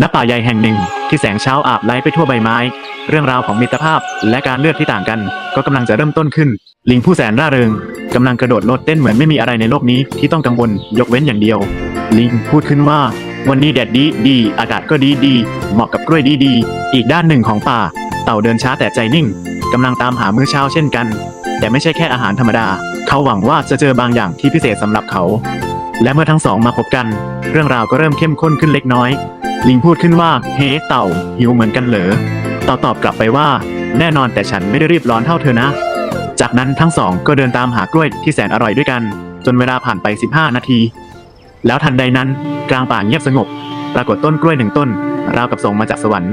ณป่าใหญ่แห่งหนึ่งที่แสงเช้าอาบไล้ไปทั่วใบไม้ เรื่องราวของมิตรภาพและการเลือกที่ต่างกัน ก็กำลังจะเริ่มต้นขึ้น ลิงผู้แสนร่าเริงกำลังกระโดดโลดเต้นเหมือนไม่มีอะไรในโลกนี้ที่ต้องกังวลยกเว้นอย่างเดียว ลิงพูดขึ้นว่า วันนี้แดดดีดี อากาศก็ดีดี เหมาะกับกล้วยดีดีอีกด้านหนึ่งของป่า เต่าเดินช้าแต่ใจนิ่งกำลังตามหามื้อเช้าเช่นกัน แต่ไม่ใช่แค่อาหารธรรมดา เขาหวังว่าจะเจอบางอย่างที่พิเศษสำหรับเขา และเมื่อทั้งสองมาพบกัน เรื่องราวก็เริ่มเข้มข้นขึ้นเล็กน้อย ลิงพูดขึ้นว่า เฮ้เต่า หิวเหมือนกันเหรอ เต่าตอบกลับไปว่า แน่นอนแต่ฉันไม่ได้รีบร้อนเท่าเธอนะ จากนั้นทั้งสองก็เดินตามหากล้วยที่แสนอร่อยด้วยกัน จนเวลาผ่านไป 15 นาที แล้วทันใดนั้นกลางป่าเงียบสงบ ปรากฏต้นกล้วยหนึ่งต้น ราวกับส่งมาจากสวรรค์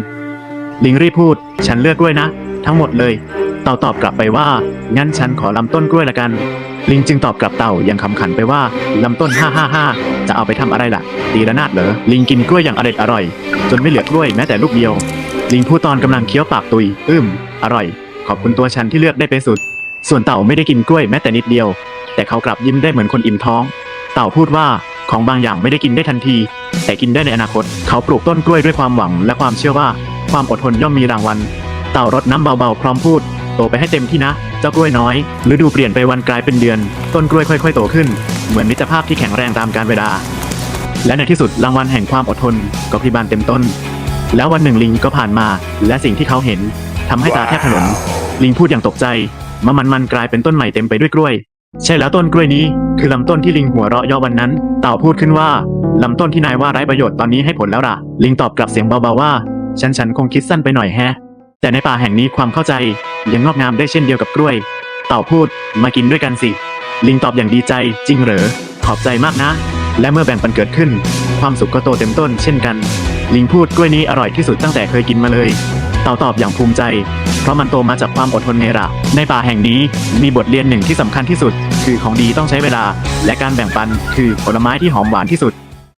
ลิงรีบพูด ฉันเลือกกล้วยนะ ทั้งหมดเลย เต่าตอบกลับไปว่า งั้นฉันขอลำต้นกล้วยละกัน ลิงจึงตอบกลับเต่าอย่างขำขันไปว่าลำต้น555จะเอาไปทำอะไรล่ะ ตีละนาดเหรอ ลิงกินกล้วยอย่างอร่อยอร่อย จนไม่เหลือกล้วยแม้แต่ลูกเดียว ลิงพูดตอนกำลังเคี้ยวปากตุย อื้มอร่อย ขอบคุณตัวฉันที่เลือกได้ไปสุด ส่วนเต่าไม่ได้กินกล้วยแม้แต่นิดเดียว แต่เขากลับยิ้มได้เหมือนคนอิ่มท้อง เต่าพูดว่าของบางอย่างไม่ได้กินได้ทันที แต่กินได้ในอนาคต เขาปลูกต้นกล้วยด้วยความหวังและความเชื่อว่า ความอดทนย่อมมีรางวัล เต่ารดน้ำเบาๆ พร้อมพูด โตไปให้เต็มที่นะ เจ้ากล้วยน้อย ฤดูเปลี่ยนไปวันกลายเป็นเดือน ต้นกล้วยค่อย ๆ โตขึ้น เหมือนมิตรภาพที่แข็งแรงตามกาลเวลา และในที่สุดรางวัลแห่งความอดทนก็พริบานเต็มต้น แล้ววันหนึ่งลิงก็ผ่านมา และสิ่งที่เขาเห็นทำให้ตาแทบถลนลิงพูดอย่างตกใจมะมันมันกลายเป็นต้นใหม่เต็มไปด้วยกล้วย ใช่แล้วต้นกล้วยนี้ คือลำต้นที่ลิงหัวเราะเย่อวันนั้น เต่าพูดขึ้นว่าลำต้นที่นายว่าไร้ประโยชน์ตอนนี้ให้ผลแล้วล่ะ ลิงตอบกลับเสียงเบาๆว่า ฉันฉันคงคิดสั้นไปหน่อยแฮะ แต่ในป่าแห่งนี้ความเข้าใจ ยังงอกงามได้เช่นเดียวกับกล้วย เต่าพูด มากินด้วยกันสิ ลิงตอบอย่างดีใจ จริงเหรอ ขอบใจมากนะ และเมื่อแบ่งปันเกิดขึ้น ความสุขก็โตเต็มต้นเช่นกัน ลิงพูดกล้วยนี้อร่อยที่สุดตั้งแต่เคยกินมาเลย เต่าตอบอย่างภูมิใจ เพราะมันโตมาจากความอดทนไงล่ะในป่าแห่งนี้มีบทเรียนหนึ่งที่สำคัญที่สุด คือของดีต้องใช้เวลา และการแบ่งปันคือผลไม้ที่หอมหวานที่สุด